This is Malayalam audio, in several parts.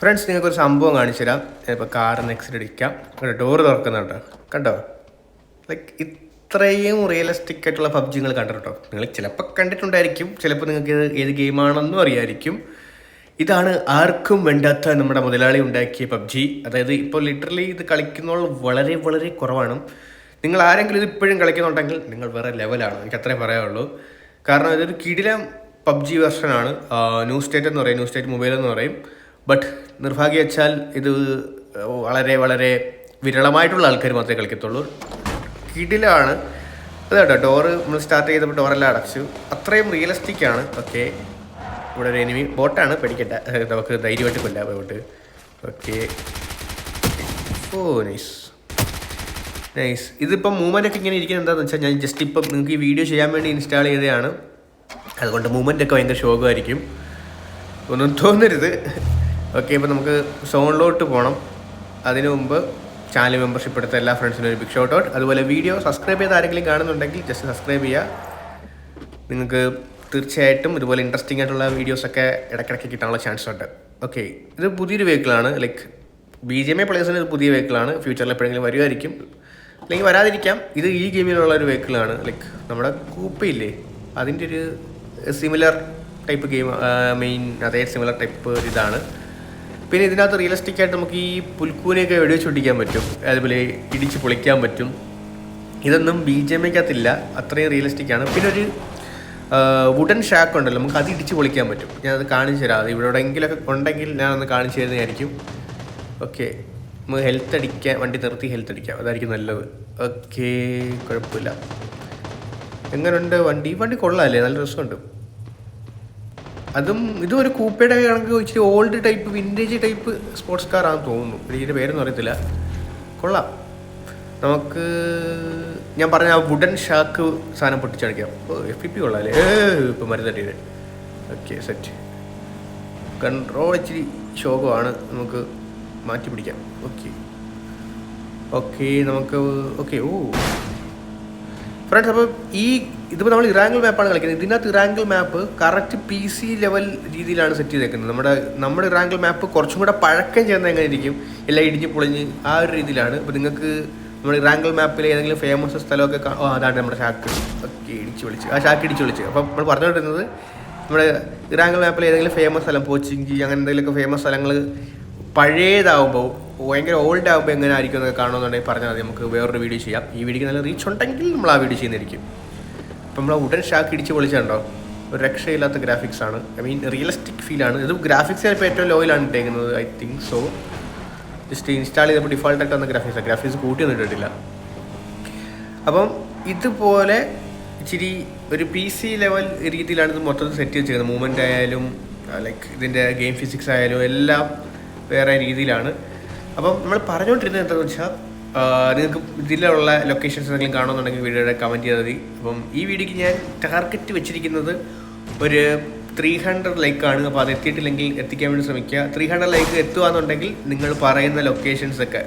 ഫ്രണ്ട്സ് നിങ്ങൾക്ക് ഒരു സംഭവം കാണിച്ചു തരാം ഇപ്പോൾ കാർ നെക്സ്റ്റ് അടിക്കാം. ഡോറ് തുറക്കുന്നുണ്ട് കണ്ടോ? ലൈക്ക് ഇത്രയും റിയലിസ്റ്റിക് ആയിട്ടുള്ള പബ്ജി നിങ്ങൾ കണ്ടിട്ടോ നിങ്ങൾ ചിലപ്പോൾ കണ്ടിട്ടുണ്ടായിരിക്കും. ചിലപ്പോൾ നിങ്ങൾക്ക് ഏത് ഗെയിമാണെന്നും അറിയായിരിക്കും. ഇതാണ് ആർക്കും വേണ്ടാത്ത നമ്മുടെ മുതലാളി ഉണ്ടാക്കിയ പബ്ജി. അതായത് ഇപ്പോൾ ലിറ്ററലി ഇത് കളിക്കുന്നവൾ വളരെ വളരെ കുറവാണ്. നിങ്ങൾ ആരെങ്കിലും ഇത് ഇപ്പോഴും കളിക്കുന്നുണ്ടെങ്കിൽ നിങ്ങൾ വേറെ ലെവലാണ് എനിക്ക് അത്രേ പറയാനുള്ളൂ. കാരണം ഇതൊരു കിടിലം പബ്ജി വെർഷനാണ് ന്യൂ സ്റ്റേറ്റ് എന്ന് പറയും ന്യൂ സ്റ്റേറ്റ് മൊബൈൽ എന്ന് പറയും. ബട്ട് നിർഭാഗ്യവശാൽ ഇത് വളരെ വളരെ വിരളമായിട്ടുള്ള ആൾക്കാർ മാത്രമേ കളിക്കത്തുള്ളൂ. കിടിലാണ്. അത് കേട്ടോ ഡോറ് നമ്മൾ സ്റ്റാർട്ട് ചെയ്തപ്പോൾ ഡോറെല്ലാം അടച്ചു. അത്രയും റിയലിസ്റ്റിക് ആണ്. ഓക്കെ ഇവിടെ ഒരു എനിമി ബോട്ടാണ് പേടിക്കണ്ട. ഏഹ് നമുക്ക് ധൈര്യമായിട്ട് കൊല്ലാം bot okay oh nice nice ഇതിപ്പം മൂവ്മെന്റ് ഒക്കെ ഇങ്ങനെ ഇരിക്കുന്നത് എന്താണെന്ന് വെച്ചാൽ ഞാൻ ജസ്റ്റ് ഇപ്പം നിങ്ങൾക്ക് ഈ വീഡിയോ ചെയ്യാൻ വേണ്ടി ഇൻസ്റ്റാൾ ചെയ്തതാണ്. അതുകൊണ്ട് മൂവ്മെന്റ് ഒക്കെ ഭയങ്കര ശോകമായിരിക്കും. ഒന്നും തോന്നരുത്. ഓക്കെ ഇപ്പം നമുക്ക് സോണിലോട്ട് പോകണം അതിനു മുമ്പ് ചാനൽ മെമ്പർഷിപ്പ് എടുത്ത എല്ലാ ഫ്രണ്ട്സിനും ഒരു ബിഗ് ഷോട്ട് ഔട്ട് അതുപോലെ വീഡിയോ സബ്സ്ക്രൈബ് ചെയ്ത് ആരെങ്കിലും കാണുന്നുണ്ടെങ്കിൽ ജസ്റ്റ് സബ്സ്ക്രൈബ് ചെയ്യുക. നിങ്ങൾക്ക് തീർച്ചയായിട്ടും ഇതുപോലെ ഇൻട്രസ്റ്റിംഗ് ആയിട്ടുള്ള വീഡിയോസൊക്കെ ഇടയ്ക്കിടയ്ക്ക് കിട്ടാനുള്ള ചാൻസ് ഉണ്ട്. ഓക്കെ ഇത് പുതിയൊരു വെഹിക്കിളാണ് like B J M A പ്ലേസിന് ഇത് പുതിയ വെഹിക്കിളാണ് ഫ്യൂച്ചറിൽ എപ്പോഴെങ്കിലും വരുമായിരിക്കും അല്ലെങ്കിൽ വരാതിരിക്കാം. ഇത് ഈ ഗെയിമിലുള്ള ഒരു വെഹിക്കിളാണ് ലൈക്ക് നമ്മുടെ കൂപ്പയില്ലേ അതിന്റെ ഒരു സിമിലർ ടൈപ്പ് ഗെയിം മെയിൻ അതേ സിമിലർ ടൈപ്പ് ഇതാണ്. പിന്നെ ഇതിനകത്ത് റിയലിസ്റ്റിക് ആയിട്ട് നമുക്ക് ഈ പുൽക്കൂനെയൊക്കെ വെടിവെച്ച് ഒട്ടിക്കാൻ പറ്റും. അതുപോലെ ഇടിച്ച് പൊളിക്കാൻ പറ്റും. ഇതൊന്നും ബി ജെ എമ്മയ്ക്കകത്തില്ല അത്രയും റിയലിസ്റ്റിക് ആണ്. പിന്നെ ഒരു വുഡൻ ഷാക്ക് ഉണ്ടല്ലോ. നമുക്ക് അത് ഇടിച്ച് പൊളിക്കാൻ പറ്റും. ഞാൻ അത് കാണിച്ചു തരാം. അത് ഇവിടെ എവിടെയെങ്കിലൊക്കെ ഉണ്ടെങ്കിൽ ഞാനൊന്ന് കാണിച്ചു തരുന്നതായിരിക്കും. ഓക്കെ നമുക്ക് ഹെൽത്ത് അടിക്കാൻ വണ്ടി നിർത്തി ഹെൽത്ത് അടിക്കാം. അതായിരിക്കും നല്ലത്. ഓക്കെ കുഴപ്പമില്ല. എങ്ങനെയുണ്ട് വണ്ടി? വണ്ടി കൊള്ളാമല്ലേ നല്ല രസമുണ്ട്. അതും ഇതും ഒരു കൂപ്പയുടെ കണക്ക് ഇച്ചിരി old type vintage type sports car ആണെന്ന് തോന്നുന്നു. ഇതിന്റെ പേരൊന്നും അറിയത്തില്ല. കൊള്ളാം. നമുക്ക് ഞാൻ പറഞ്ഞ ആ വുഡൻ ഷാക്ക് സാധനം പൊട്ടിച്ചടിക്കാം. ഓ എഫ് പി പി കൊള്ളാം അല്ലേ ഇപ്പം മരുന്നട്ടിയത് ഓക്കെ സെറ്റ് കൺട്രോൾ ഇച്ചിരി ശോകമാണ്. നമുക്ക് മാറ്റി പിടിക്കാം ഓക്കെ ഓക്കെ നമുക്ക് ഓക്കെ ഓ. ഫ്രണ്ട്സ് അപ്പോൾ ഈ ഇതിപ്പോൾ നമ്മൾ ഇറാങ്കിൾ മാപ്പാണ് കളിക്കുന്നത്. ഇതിനകത്ത് Erangel map correct P C level രീതിയിലാണ് സെറ്റ് ചെയ്തേക്കുന്നത്. നമ്മുടെ നമ്മുടെ ഇറാങ്കിൾ മാപ്പ് കുറച്ചും കൂടെ പഴക്കം ചേർന്ന് എങ്ങനെ ഇരിക്കും എല്ലാം ഇടിഞ്ഞ് പൊളിഞ്ഞ് ആ ഒരു രീതിയിലാണ്. ഇപ്പോൾ നിങ്ങൾക്ക് നമ്മുടെ ഇറാങ്കിൾ മാപ്പിൽ ഏതെങ്കിലും ഫേമസ് സ്ഥലമൊക്കെ ഓ അതാണ് നമ്മുടെ ഷാക്ക് ഒക്കെ ഇടിച്ച് വിളിച്ച് ആ ഷാക്ക് ഇടിച്ച് വിളിച്ച് അപ്പം നമ്മൾ പറഞ്ഞുകൊണ്ടിരുന്നത് നമ്മുടെ ഇറാങ്കിൾ മാപ്പിൽ ഏതെങ്കിലും ഫേമസ് സ്ഥലം പോച്ചിങ്കി അങ്ങനെ എന്തെങ്കിലുമൊക്കെ ഫേമസ് സ്ഥലങ്ങൾ പഴയതാവുമ്പോൾ ഭയങ്കര ഓൾഡ് ആകുമ്പോൾ എങ്ങനെ ആയിരിക്കും എന്നൊക്കെ കാണുമെന്നുണ്ടെങ്കിൽ പറഞ്ഞാൽ നമുക്ക് വേറൊരു വീഡിയോ ചെയ്യാം. ഈ വീഡിയോക്ക് നല്ല റീച്ച് ഉണ്ടെങ്കിൽ നമ്മൾ ആ വീഡിയോ ചെയ്യുന്നതായിരിക്കും. ഇപ്പം നമ്മൾ ഉടൻ ഷാക്ക് ഇടിച്ച് പൊളിച്ചുണ്ടോ? ഒരു രക്ഷയില്ലാത്ത ഗ്രാഫിക്സ് ആണ്. ഐ മീൻ റിയലിസ്റ്റിക് ഫീൽ ആണ്. ഇത് ഗ്രാഫിക്സ് ഇപ്പോൾ ഏറ്റവും ലോയിലാണ് ഇട്ടേക്കുന്നത് I think so just install ചെയ്തപ്പോൾ ഡിഫോൾട്ട് ഡിഫോൾട്ടായിട്ട് വന്ന ഗ്രാഫിക്സ് ഗ്രാഫിക്സ് കൂട്ടിയൊന്നും ഇട്ടിട്ടില്ല. അപ്പം ഇതുപോലെ ഇച്ചിരി ഒരു പി സി ലെവൽ രീതിയിലാണ് ഇത് മൊത്തത്തിൽ സെറ്റ് ചെയ്തിരിക്കുന്നത് മൂവ്മെന്റ് ആയാലും ലൈക്ക് ഇതിന്റെ ഗെയിം ഫിസിക്സ് ആയാലും എല്ലാം വേറെ രീതിയിലാണ്. അപ്പം നമ്മൾ പറഞ്ഞുകൊണ്ടിരുന്നത് എന്താണെന്ന് വെച്ചാൽ നിങ്ങൾക്ക് ഇതിലുള്ള ലൊക്കേഷൻസ് എന്തെങ്കിലും കാണുന്നുണ്ടെങ്കിൽ വീഡിയോയുടെ കമന്റ് ചെയ്താൽ മതി. അപ്പം ഈ വീഡിയോക്ക് ഞാൻ ടാർഗറ്റ് വെച്ചിരിക്കുന്നത് ഒരു ത്രീ ഹൺഡ്രഡ് ലൈക്കാണ് അപ്പോൾ അത് എത്തിയിട്ടില്ലെങ്കിൽ എത്തിക്കാൻ വേണ്ടി ശ്രമിക്കുക. ത്രീ ഹൺഡ്രഡ് ലൈക്ക് എത്തുകയെന്നുണ്ടെങ്കിൽ നിങ്ങൾ പറയുന്ന ലൊക്കേഷൻസ് ഒക്കെ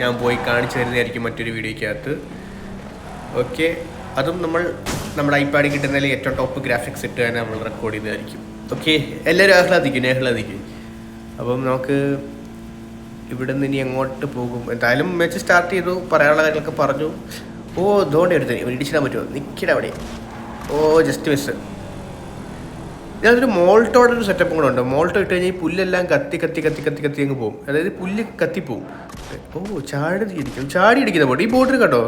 ഞാൻ പോയി കാണിച്ചു തരുന്നതായിരിക്കും മറ്റൊരു വീഡിയോയ്ക്കകത്ത്. ഓക്കെ അതും നമ്മൾ നമ്മുടെ ഐപാഡിൽ കിട്ടുന്നതിൽ ഏറ്റവും ടോപ്പ് ഗ്രാഫിക്സ് ഇട്ട് തന്നെ നമ്മൾ റെക്കോർഡ് ചെയ്തതായിരിക്കും. ഓക്കെ എല്ലാവരും ആഹ്ലാദിക്കും ആഹ്ലാദിക്കും. അപ്പം നമുക്ക് ഇവിടെ നിന്ന് ഇനി എങ്ങോട്ട് പോകും? എന്തായാലും മാച്ച് സ്റ്റാർട്ട് ചെയ്തു. പറയാനുള്ള കാര്യങ്ങളൊക്കെ പറഞ്ഞു. ഓ ദോണ്ടി ഇവിടെ ഇടിച്ചിടാൻ പറ്റുമോ? നിൽക്കട അവിടെ. ഓ ജസ്റ്റ് മിസ് ഇതിനകത്തൊരു മോൾട്ടോടെ ഒരു സെറ്റപ്പും കൂടെ ഉണ്ട്. മോൾട്ടോ ഇട്ട് കഴിഞ്ഞാൽ ഈ പുല്ലെല്ലാം കത്തി കത്തി കത്തി കത്തി കത്തി അങ്ങ് പോകും. അതായത് പുല്ല് കത്തിപ്പോവും. ഓ ചാടി ഇടിക്കും ചാടി ഇടിക്കുന്ന ബോട്ട്. ഈ ബോട്ടിൽ കേട്ടോ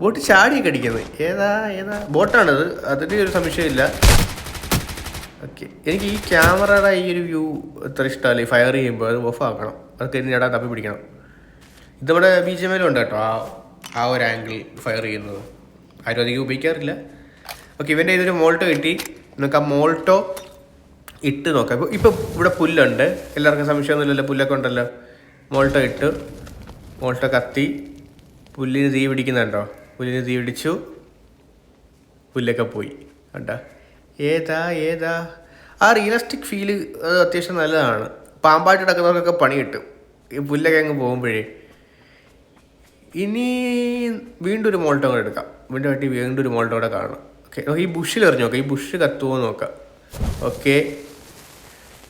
ബോട്ട് ചാടിയൊക്കെ അടിക്കുന്നത് ഏതാ ഏതാ? ബോട്ടാണത്. അതിന് ഒരു സംശയമില്ല. ഓക്കെ എനിക്ക് ഈ ക്യാമറയുടെ ഈ ഒരു വ്യൂ എത്ര ഇഷ്ടമല്ല. ഫയർ ചെയ്യുമ്പോൾ അത് ഓഫ് ആക്കണം. അത് കഴിഞ്ഞ് ഇടാൻ തപ്പി പിടിക്കണം. ഇതിവിടെ ബി ജി എമ്മിലും ഉണ്ട് കേട്ടോ ആ ആ ഒരു ആംഗിൾ ഫയർ ചെയ്യുന്നത്. ആരും അധികം ഉപയോഗിക്കാറില്ല. ഓക്കെ ഇവന്റെ ഇതൊരു മോൾട്ടോ കിട്ടി. നമുക്ക് ആ മോൾട്ടോ ഇട്ട് നോക്കാം. ഇപ്പോൾ ഇപ്പോൾ ഇവിടെ പുല്ലുണ്ട്. എല്ലാവർക്കും സംശയമൊന്നുമില്ലല്ലോ പുല്ലൊക്കെ ഉണ്ടല്ലോ. മോൾട്ടോ ഇട്ട് മോൾട്ടോ കത്തി. പുല്ലിന് തീ പിടിക്കുന്നുണ്ടോ? പുല്ലിന് തീ പിടിച്ചു. പുല്ലൊക്കെ പോയി. കണ്ടോ? ഏതാ ഏതാ? ആ റിയലിസ്റ്റിക് ഫീൽ അത് അത്യാവശ്യം നല്ലതാണ്. പാമ്പായിട്ട് കിടക്കുന്നവർക്കൊക്കെ പണി കിട്ടും. ഈ പുല്ലൊക്കെ അങ്ങ് പോകുമ്പോഴേ. ഇനി വീണ്ടും ഒരു മോൾട്ടോ കൂടെ എടുക്കാം. വീണ്ടും ആയിട്ട് വീണ്ടും ഒരു മോൾട്ടോ കൂടെ കാണണം. ഓക്കെ നമുക്ക് ഈ ബുഷിൽ എറിഞ്ഞു നോക്കാം. ഈ ബുഷ് കത്തുമോ നോക്കാം. ഓക്കെ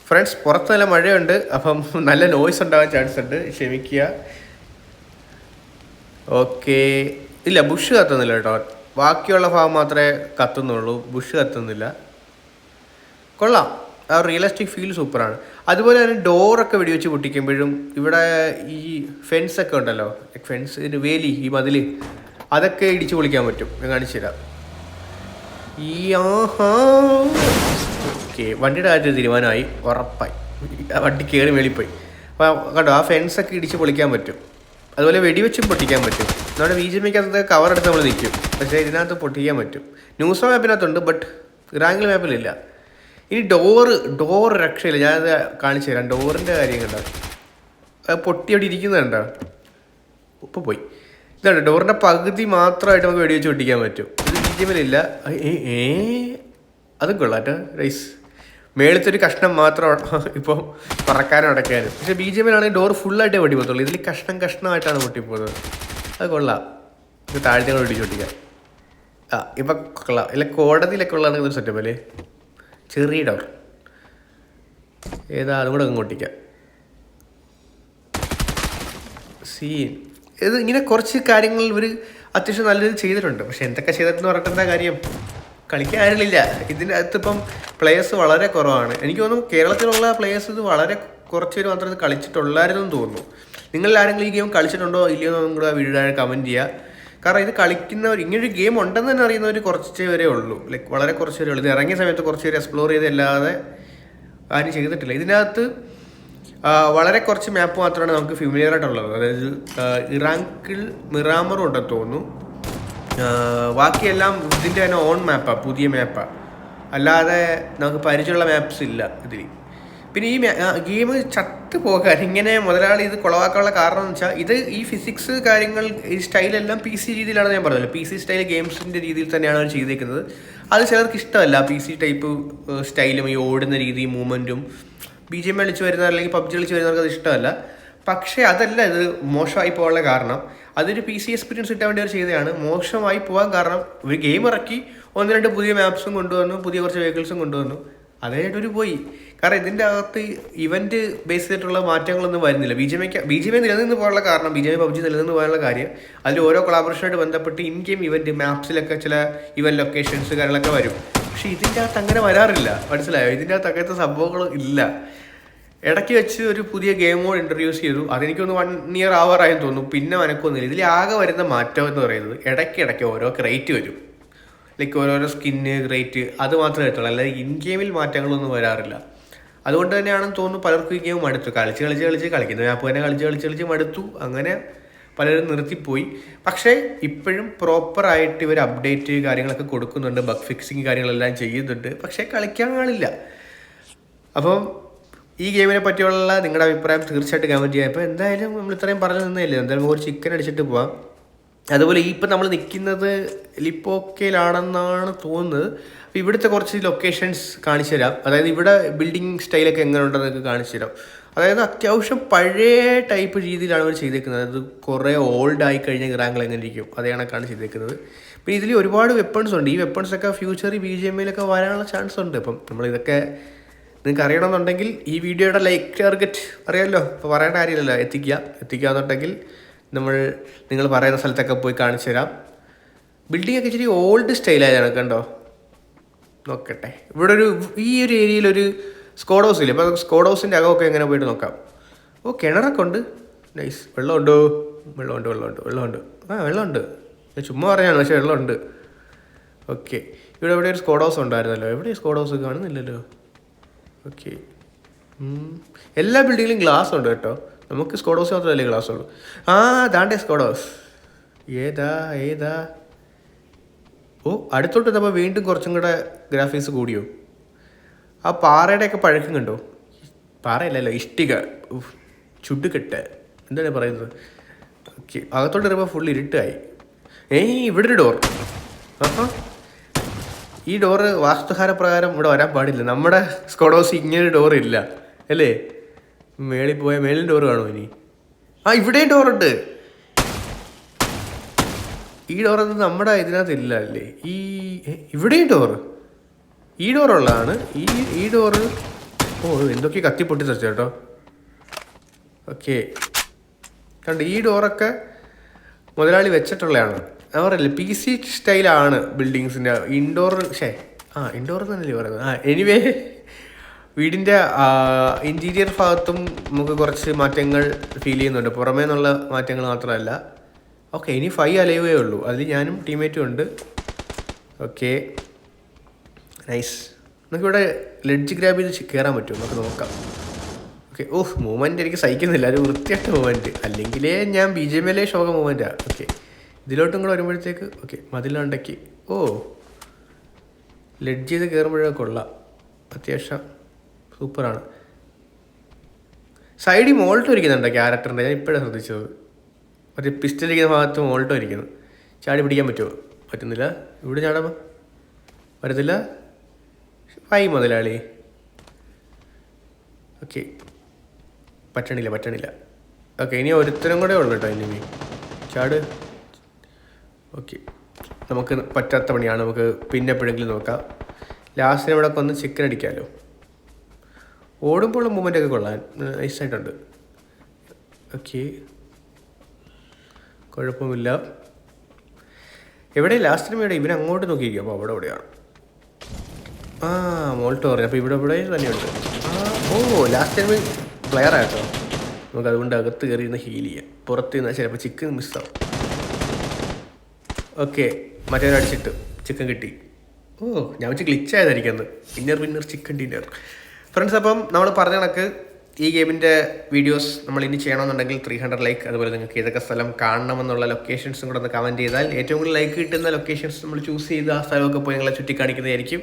ഫ്രണ്ട്സ് പുറത്ത് നല്ല മഴയുണ്ട്. അപ്പം നല്ല നോയ്സ് ഉണ്ടാകാൻ ചാൻസ് ഉണ്ട്. ക്ഷമിക്കുക. ഓക്കെ ഇല്ല ബുഷ് കത്തുന്നില്ല കേട്ടോ. ബാക്കിയുള്ള ഭാഗം മാത്രമേ കത്തുന്നുള്ളൂ. ബുഷ് കത്തുന്നില്ല. കൊള്ളാം. ആ റിയലിസ്റ്റിക് ഫീൽ സൂപ്പറാണ്. അതുപോലെ തന്നെ ഡോറൊക്കെ വെടിവെച്ച് പൊട്ടിക്കുമ്പോഴും ഇവിടെ ഈ ഫെൻസ് ഒക്കെ ഉണ്ടല്ലോ ഫെൻസ് വേലി ഈ മതിൽ അതൊക്കെ ഇടിച്ച് പൊളിക്കാൻ പറ്റും. ഞാൻ കാണിച്ചു തരാം. ഈ ആഹാ. ഓക്കെ വണ്ടിയുടെ കാര്യത്തിൽ തീരുമാനമായി. ഉറപ്പായി. വണ്ടി കയറി വെളിപ്പോയി അപ്പോൾ കണ്ടോ ആ ഫെൻസൊക്കെ ഇടിച്ച് പൊളിക്കാൻ പറ്റും. അതുപോലെ വെടിവെച്ചും പൊട്ടിക്കാൻ പറ്റും. നമ്മുടെ ബി ജെ പിക്കകത്ത് കവർ എടുത്ത് നമ്മൾ നിൽക്കും. പക്ഷേ ഇതിനകത്ത് പൊട്ടിക്കാൻ പറ്റും. ന്യൂസ് മാപ്പിനകത്തുണ്ട് ബട്ട് റാങ്കിൽ മാപ്പിലില്ല ഇനി ഡോറ് ഡോർ രക്ഷയില്ല. ഞാനത് കാണിച്ചു തരാം. ഡോറിന്റെ കാര്യം കണ്ടോ? അത് പൊട്ടി അവിടെ ഇരിക്കുന്നുണ്ടോ ഉപ്പ് പോയി. ഇതാണ് ഡോറിന്റെ പകുതി മാത്രമായിട്ട് നമുക്ക് വെടിവെച്ച് പൊട്ടിക്കാൻ പറ്റും. ഇത് ഇല്ല ഏ അതും കൊള്ളാട്ടോ റൈസ് മേളത്തെ ഒരു കഷ്ണം മാത്രം ഇപ്പോൾ പറക്കാനും അടക്കാനും. പക്ഷേ ബി ജെ പിയിലാണെങ്കിൽ ഡോർ ഫുള്ളായിട്ടേ പൊട്ടി പോകത്തുള്ളൂ. ഇതിൽ കഷ്ണം കഷ്ണമായിട്ടാണ് പൊട്ടിപ്പോകുന്നത്. അത് കൊള്ളാം. ഇത് താഴത്തെ കൂടെ വെടിച്ച് പൊട്ടിക്കാം. ആ ഇപ്പം കൊള്ളാം. ഇല്ല കോടതിയിലൊക്കെ ഉള്ളതാണ് സെറ്റപ്പ് അല്ലേ? ചെറിയ ഡോർ ഏതാ അതും കൂടെ അങ്ങ് പൊട്ടിക്കാം സീൻ ഇത് ഇങ്ങനെ കുറച്ച് കാര്യങ്ങൾ ഇവർ അത്യാവശ്യം നല്ലത് ചെയ്തിട്ടുണ്ട്. പക്ഷെ എന്തൊക്കെ ചെയ്തിട്ടെന്ന് പറഞ്ഞിട്ട് എന്താ കാര്യം? ഇതിന്റെ അകത്ത് ഇപ്പം പ്ലേയേഴ്സ് വളരെ കുറവാണ്. എനിക്ക് തോന്നുന്നു കേരളത്തിലുള്ള പ്ലേയേഴ്സ് ഇത് വളരെ കുറച്ച് പേര് മാത്രമേ കളിച്ചിട്ടുള്ളായിരുന്നു തോന്നുന്നു. നിങ്ങൾ ആരെങ്കിലും ഈ ഗെയിം കളിച്ചിട്ടുണ്ടോ? ഇല്ലയോ എന്ന് കൂടെ വീഡിയോ കമന്റ് ചെയ്യുക കാരണം ഇത് കളിക്കുന്നവർ ഇങ്ങനൊരു ഗെയിം ഉണ്ടെന്ന് തന്നെ അറിയുന്നവർ കുറച്ച് പേരേ ഉള്ളൂ. ലൈക്ക് വളരെ കുറച്ച് പേരേ ഉള്ളൂ. ഇത് ഇറങ്ങിയ സമയത്ത് കുറച്ച് പേര് എക്സ്പ്ലോർ ചെയ്തല്ലാതെ ആരും ചെയ്തിട്ടില്ല. ഇതിനകത്ത് വളരെ കുറച്ച് മാപ്പ് മാത്രമാണ് നമുക്ക് ഫെമിലിയർ ആയിട്ടുള്ളത്. അതായത് ഇറാങ്കിൾ മിറാമറും ഉണ്ടെന്ന് തോന്നുന്നു. ബാക്കിയെല്ലാം ഇതിന്റെ തന്നെ ഓൺ മാപ്പാണ് പുതിയ മാപ്പാണ് അല്ലാതെ നമുക്ക് പരിചയമുള്ള മാപ്സ് ഇല്ല ഇതിൽ പിന്നെ ഈ ഗെയിം ചത്ത് പോകാൻ ഇങ്ങനെ മുതലാളി ഇത് കുളവാക്കാനുള്ള കാരണം എന്ന് വെച്ചാൽ ഇത് ഈ ഫിസിക്സ് കാര്യങ്ങൾ ഈ സ്റ്റൈലെല്ലാം പി സി രീതിയിലാണ് ഞാൻ പറഞ്ഞത്. പി സി സ്റ്റൈൽ ഗെയിംസിന്റെ രീതിയിൽ തന്നെയാണ് അവർ ചെയ്തേക്കുന്നത്. അത് ചിലർക്ക് ഇഷ്ടമല്ല. പി സി ടൈപ്പ് സ്റ്റൈലും ഈ ഓടുന്ന രീതി മൂവ്മെന്റും ബി ജി എം കളിച്ച് വരുന്നവർ അല്ലെങ്കിൽ പബ്ജി കളിച്ച് വരുന്നവർക്ക് അത് ഇഷ്ടമല്ല. പക്ഷേ അതല്ല ഇത് മോശമായി പോകാനുള്ള കാരണം. അതൊരു പി സി എക്സ്പീരിയൻസ് കിട്ടാൻ വേണ്ടി അവർ ചെയ്തതാണ്. മോശമായി പോകാൻ കാരണം ഒരു ഗെയിം ഇറക്കി ഒന്ന് രണ്ട് പുതിയ മാപ്സും കൊണ്ടുവന്നു പുതിയ കുറച്ച് വെഹിക്കിൾസും കൊണ്ടുവന്നു. അതായിട്ടൊരു പോയി. കാരണം ഇതിന്റെ അകത്ത് ഇവന്റ് ബേസ് ചെയ്തിട്ടുള്ള മാറ്റങ്ങളൊന്നും വരുന്നില്ല. ബി ജെ പിക്ക് ബി ജെ പി നിലനിന്ന് പോകാനുള്ള കാരണം ബി ജെ പി പബ്ജി നിലനിന്ന് പോകാനുള്ള കാര്യം അതിൽ ഓരോ കൊളാബറേഷനായിട്ട് ബന്ധപ്പെട്ട് ഇൻ ഗെയിം ഇവന്റ് മാപ്സിലൊക്കെ ചില ഇവൻ ലൊക്കേഷൻസ് കാര്യങ്ങളൊക്കെ വരും. പക്ഷേ ഇതിന്റെ അകത്ത് അങ്ങനെ വരാറില്ല. മനസ്സിലായോ? ഇതിന്റെ അകത്ത് അങ്ങനത്തെ സംഭവങ്ങൾ ഇല്ല. ഇടയ്ക്ക് വെച്ച് ഒരു പുതിയ ഗെയിം മോഡ് ഇൻട്രൊഡ്യൂസ് ചെയ്തു. അതെനിക്കൊന്ന് വൺ ഇയർ ആവറായെന്ന് തോന്നുന്നു. പിന്നെ മനക്കൊന്നുമില്ല. ഇതിൽ ആകെ വരുന്ന മാറ്റം എന്ന് പറയുന്നത് ഇടയ്ക്ക് ഇടയ്ക്ക് ഓരോ ക്രേറ്റ് വരും. ലൈക്ക് ഓരോരോ സ്കിന്ന് ക്രൈറ്റ് അത് മാത്രമേ എത്തുള്ളൂ അല്ലാതെ ഇൻ ഗെയിമിൽ മാറ്റങ്ങളൊന്നും വരാറില്ല. അതുകൊണ്ട് തന്നെയാണെന്ന് തോന്നുന്നു പലർക്കും ഈ ഗെയിം മടുത്തു. കളിച്ച് കളിച്ച് കളിച്ച് കളിക്കുന്ന. അപ്പോൾ തന്നെ കളിച്ച് കളിച്ച് കളിച്ച് മടുത്തു. അങ്ങനെ പലരും നിർത്തിപ്പോയി. പക്ഷേ ഇപ്പോഴും പ്രോപ്പറായിട്ട് ഇവർ അപ്ഡേറ്റ് കാര്യങ്ങളൊക്കെ കൊടുക്കുന്നുണ്ട്. ബഗ് ഫിക്സിങ് കാര്യങ്ങളെല്ലാം ചെയ്യുന്നുണ്ട്. പക്ഷേ കളിക്കാൻ ആളില്ല. അപ്പം ഈ ഗെയിമിനെ പറ്റിയുള്ള നിങ്ങളുടെ അഭിപ്രായം തീർച്ചയായിട്ടും കമന്റ് ചെയ്യാം. ഇപ്പോൾ എന്തായാലും നമ്മൾ ഇത്രയും പറഞ്ഞു നിന്നല്ലേ എന്തായാലും ഒരു ചിക്കൻ അടിച്ചിട്ട് പോവാം. അതുപോലെ ഈ ഇപ്പം നമ്മൾ നിൽക്കുന്നത് ലിപ്പോക്കയിലാണെന്നാണ് തോന്നുന്നത്. അപ്പോൾ ഇവിടുത്തെ കുറച്ച് ലൊക്കേഷൻസ് കാണിച്ചു തരാം. അതായത് ഇവിടെ ബിൽഡിംഗ് സ്റ്റൈലൊക്കെ എങ്ങനെ ഉണ്ടെന്നൊക്കെ കാണിച്ചു തരാം. അതായത് അത്യാവശ്യം പഴയ ടൈപ്പ് രീതിയിലാണ് അവർ ചെയ്തേക്കുന്നത്. അതായത് കുറേ ഓൾഡ് ആയി കഴിഞ്ഞ ഗ്രാങ്ങൾ എങ്ങനെ ഇരിക്കും അതേ കണക്കാണ് ചെയ്തേക്കുന്നത്. പിന്നെ ഇതിൽ ഒരുപാട് വെപ്പൺസ് ഉണ്ട്. ഈ വെപ്പൺസൊക്കെ ഫ്യൂച്ചറിൽ ബി ജി എം വരാനുള്ള ചാൻസ് ഉണ്ട്. ഇപ്പം നമ്മളിതൊക്കെ നിങ്ങൾക്ക് അറിയണമെന്നുണ്ടെങ്കിൽ ഈ വീഡിയോയുടെ ലൈക്ക് ടാർഗറ്റ് അറിയാമല്ലോ ഇപ്പോൾ പറയേണ്ട കാര്യമില്ലല്ലോ. എത്തിക്കുക. എത്തിക്കുക എന്നുണ്ടെങ്കിൽ നമ്മൾ നിങ്ങൾ പറയുന്ന സ്ഥലത്തൊക്കെ പോയി കാണിച്ചു തരാം. ബിൽഡിംഗ് ഒക്കെ ഇച്ചിരി ഓൾഡ് സ്റ്റൈലായതാണ് കണ്ടോ? നോക്കട്ടെ. ഇവിടെ ഒരു ഈ ഒരു ഏരിയയിൽ ഒരു സ്കോഡ് ഹൗസ് ഇല്ലേ? അപ്പോൾ സ്കോഡ് ഹൗസിന്റെ അകമൊക്കെ എങ്ങനെ പോയിട്ട് നോക്കാം. ഓ കിണറൊക്കെ ഉണ്ട്. നൈസ് വെള്ളമുണ്ടോ? വെള്ളമുണ്ട് വെള്ളമുണ്ട് വെള്ളമുണ്ട്. ആ വെള്ളമുണ്ട്. ചുമ്മാ പറഞ്ഞാണ് പക്ഷേ വെള്ളമുണ്ട്. ഓക്കെ ഇവിടെ എവിടെ ഒരു സ്കോഡ് ഹൗസ് ഉണ്ടായിരുന്നല്ലോ. എവിടെ സ്കോഡ് ഹൗസ് കാണുന്നില്ലല്ലോ? ഓക്കെ എല്ലാ ബിൽഡിങ്ങിലും ഗ്ലാസ് ഉണ്ട് കേട്ടോ. നമുക്ക് സ്കോഡോസ് മാത്രമല്ലേ ക്ലാസ് ഉള്ളൂ. ആ ദാണ്ടേ സ്കോഡോസ് ഏതാ ഏതാ? ഓ അടുത്തോട്ട് നമ്മൾ വീണ്ടും കുറച്ചും കൂടെ ഗ്രാഫിക്സ് കൂടിയോ? ആ പാറയുടെയൊക്കെ പഴക്കം കണ്ടോ? പാറയല്ലല്ലോ ഇഷ്ടിക. ചുട്ടുകെട്ട് എന്താണ് പറയുന്നത്? ഓക്കെ അകത്തോട്ട് വരുമ്പോൾ ഫുൾ ഇരുട്ടായി. ഏയ് ഇവിടെ ഒരു ഡോർ ആഹാ. ഈ ഡോറ് വാസ്തുഹാര പ്രകാരം ഇവിടെ വരാൻ പാടില്ല. നമ്മുടെ സ്കോഡോസ് ഇങ്ങനൊരു ഇങ്ങനെ ഡോർ ഇല്ല. അല്ലേ? മേളിൽ പോയ മേളിൽ ഡോർ കാണുമോ ഇനി? ആ ഇവിടെയും ഡോറുണ്ട് ഈ ഡോറൊന്നും നമ്മുടെ ഇതിനകത്ത് ഇല്ല അല്ലേ? ഈ ഇവിടെയും ഡോറ് ഈ ഡോറുള്ളതാണ് ഈ ഈ ഡോറ് ഓ എന്തൊക്കെ കത്തി പൊട്ടി തെറിച്ചു കേട്ടോ. ഓക്കെ കണ്ട് ഈ ഡോറൊക്കെ മുതലാളി വെച്ചിട്ടുള്ളതാണ്. പറയല്ലേ പി സി സ്റ്റൈലാണ് ബിൽഡിങ്സിന്റെ ഇൻഡോർ ഷേ ആ ഇൻഡോർ എന്നല്ലേ പറയുന്നത്. ആ എനിവേ വീടിന്റെ ഇന്റീരിയർ ഭാഗത്തും നമുക്ക് കുറച്ച് മാറ്റങ്ങൾ ഫീൽ ചെയ്യുന്നുണ്ട്. പുറമേ നിന്നുള്ള മാറ്റങ്ങൾ മാത്രമല്ല. ഓക്കെ ഇനി ഫൈവ് അലൈവേ ഉള്ളൂ. അതിൽ ഞാനും ടീമേറ്റും ഉണ്ട്. ഓക്കെ നൈസ് നമുക്കിവിടെ ലെഡ്ജ് ഗ്രാബ് ചെയ്ത് കയറാൻ പറ്റുമോ? നമുക്ക് നോക്കാം. ഓക്കെ ഓഹ് മൂവ്മെന്റ് എനിക്ക് സഹിക്കുന്നില്ല. ഒരു വൃത്തിയായിട്ട് മൂവ്മെന്റ് അല്ലെങ്കിൽ ഞാൻ ബി ജെ എൽ ശോക മൂവ്മെന്റാണ് ഓക്കെ ഇതിലോട്ടും കൂടെ വരുമ്പോഴത്തേക്ക് ഓക്കെ മതിലുണ്ടക്കി ഓ. ലെഡ്ജ് ചെയ്ത് കയറുമ്പോഴേ കൊള്ളാം. അത്യാവശ്യം സൂപ്പറാണ്. സൈഡിൽ മോൾട്ടോ ഇരിക്കുന്നുണ്ട് ക്യാരക്ടറിന്റെ ഞാൻ ഇപ്പോഴാണ് ശ്രദ്ധിച്ചത്. മറ്റേ പിസ്റ്റൽ ഇരിക്കുന്ന ഭാഗത്ത് മോൾട്ടോ ഇരിക്കുന്നു ചാടി പിടിക്കാൻ പറ്റുമോ? പറ്റുന്നില്ല. ഇവിടെ ചാടാമോ? പറ്റത്തില്ല വൈ മുതലാളി. ഓക്കെ. പറ്റണില്ല പറ്റണില്ല. ഓക്കെ ഇനി ഒരുത്തരം കൂടെ ഉള്ളു കേട്ടോ ഇനി ചാട്. ഓക്കെ. നമുക്ക് പറ്റാത്ത പണിയാണ്. നമുക്ക് പിന്നെ എപ്പോഴെങ്കിലും നോക്കാം. ലാസ്റ്റിന് ഇവിടെ ഒന്ന് ചിക്കൻ അടിക്കാമല്ലോ ഓടുമ്പോൾ മൂവ്മെന്റ് ഒക്കെ കൊള്ളാൻ നൈസായിട്ടുണ്ട് ഓക്കെ കുഴപ്പമില്ല. എവിടെ ലാസ്റ്റ് എവിടെ ഇവൻ അങ്ങോട്ട് നോക്കിയിരിക്കും അപ്പോൾ അവിടെ എവിടെയാണ് ആ മോൾട്ട് പറഞ്ഞു അപ്പോൾ ഇവിടെ ഇവിടെ തന്നെയുണ്ട്. ഓ ലാസ്റ്റ് ടൈം പ്ലെയർ ആയിട്ടോ നമുക്ക് അതുകൊണ്ട് അകത്ത് കയറി നിന്ന് ഹീൽ ചെയ്യാം. പുറത്ത് നിന്നാൽ ചിലപ്പോൾ ചിക്കൻ മിസ്സാവും ഓക്കെ മറ്റേ അടിച്ചിട്ട് ചിക്കൻ കിട്ടി. ഓ ഞാൻ വെച്ച് glitch ആയതായിരിക്കും inner winner chicken dinner friends അപ്പം നമ്മൾ പറഞ്ഞ കണക്ക് ഈ ഗെയിമിന്റെ വീഡിയോസ് നമ്മൾ ഇനി ചെയ്യണമെന്നുണ്ടെങ്കിൽ ത്രീ ഹൺഡ്രഡ് ലൈക്ക് അതുപോലെ നിങ്ങൾക്ക് ഏതൊക്കെ സ്ഥലം കാണണമെന്നുള്ള ലൊക്കേഷൻസും കൂടെ ഒന്ന് കമന്റ് ചെയ്താൽ ഏറ്റവും കൂടുതൽ ലൈക്ക് കിട്ടുന്ന ലൊക്കേഷൻസ് നമ്മൾ ചൂസ് ചെയ്ത് ആ സ്ഥലമൊക്കെ പോയി നിങ്ങളെ ചുറ്റിക്കാണിക്കുന്നതായിരിക്കും.